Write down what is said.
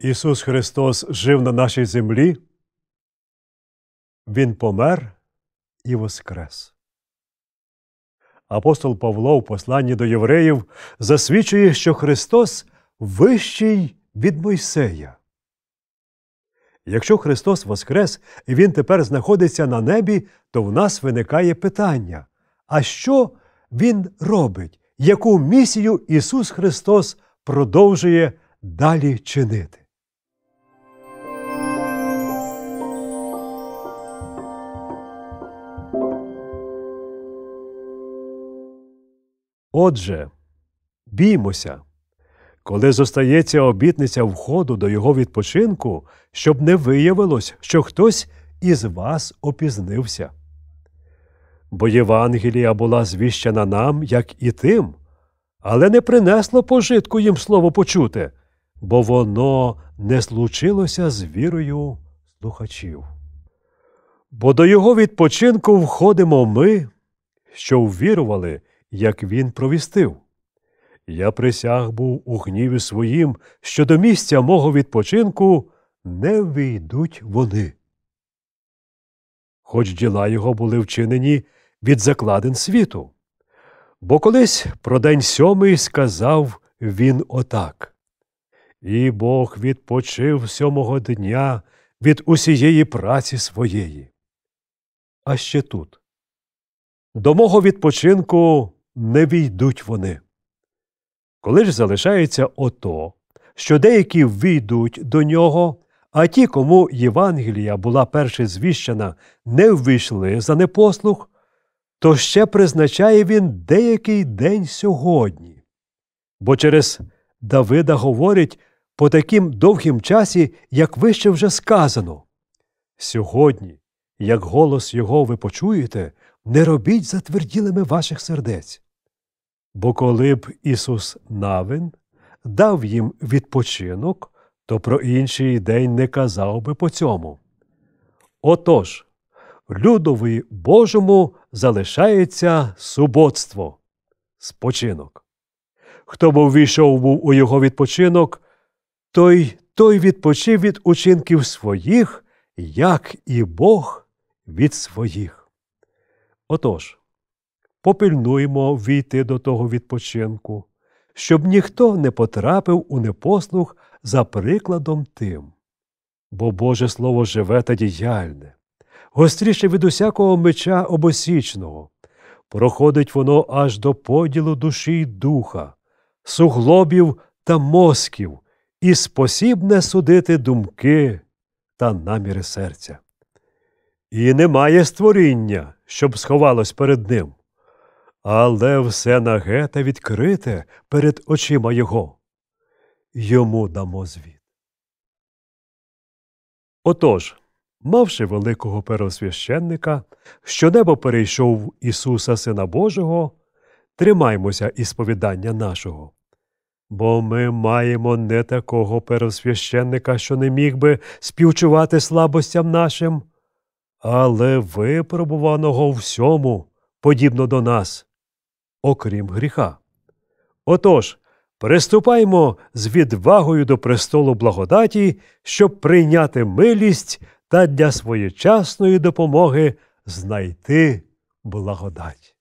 Ісус Христос жив на нашій землі, Він помер і воскрес. Апостол Павло в посланні до євреїв засвідчує, що Христос вищий від Мойсея. Якщо Христос воскрес і Він тепер знаходиться на небі, то в нас виникає питання: а що Він робить? Яку місію Ісус Христос продовжує далі чинити? Отже, біймося, коли зостається обітниця входу до його відпочинку, щоб не виявилось, що хтось із вас опізнився. Бо Євангелія була звіщена нам, як і тим, але не принесло пожитку їм слово почуте, бо воно не случилося з вірою слухачів. Бо до його відпочинку входимо ми, що ввірували, як він провістив. Я присяг був у гніві своїм, що до місця мого відпочинку не війдуть вони. Хоч діла його були вчинені від закладин світу. Бо колись про день сьомий сказав він отак І Бог відпочив сьомого дня від усієї праці своєї. А ще тут до мого відпочинку не війдуть вони. Коли ж залишається ото, що деякі ввійдуть до нього, а ті, кому Євангелія була перше звіщена, не ввійшли за непослух, то ще призначає він деякий день сьогодні. Бо через Давида говорить по таким довгім часі, як вище вже сказано. Сьогодні, як голос його ви почуєте, не робіть затверділими ваших сердець. Бо коли б Ісус Навин дав їм відпочинок, то про інший день не казав би по цьому. Отож, людові Божому залишається суботство, спочинок. Хто б увійшов був у його відпочинок, той той відпочив від учинків своїх, як і Бог від своїх. Отож, попильнуємо війти до того відпочинку, щоб ніхто не потрапив у непослух за прикладом тим. Бо Боже Слово живе та діяльне, гостріше від усякого меча обосічного, проходить воно аж до поділу душі й духа, суглобів та мозків, і спосібне судити думки та наміри серця. І немає створіння, щоб сховалось перед ним, але все наге та відкрите перед очима його. Йому дамо звіт. Отож, мавши великого первосвященника, що небо перейшов Ісуса Сина Божого, тримаймося ісповідання нашого. Бо ми маємо не такого первосвященника, що не міг би співчувати слабостям нашим, але випробуваного всьому, подібно до нас, окрім гріха. Отож, приступаймо з відвагою до престолу благодаті, щоб прийняти милість та для своєчасної допомоги знайти благодать.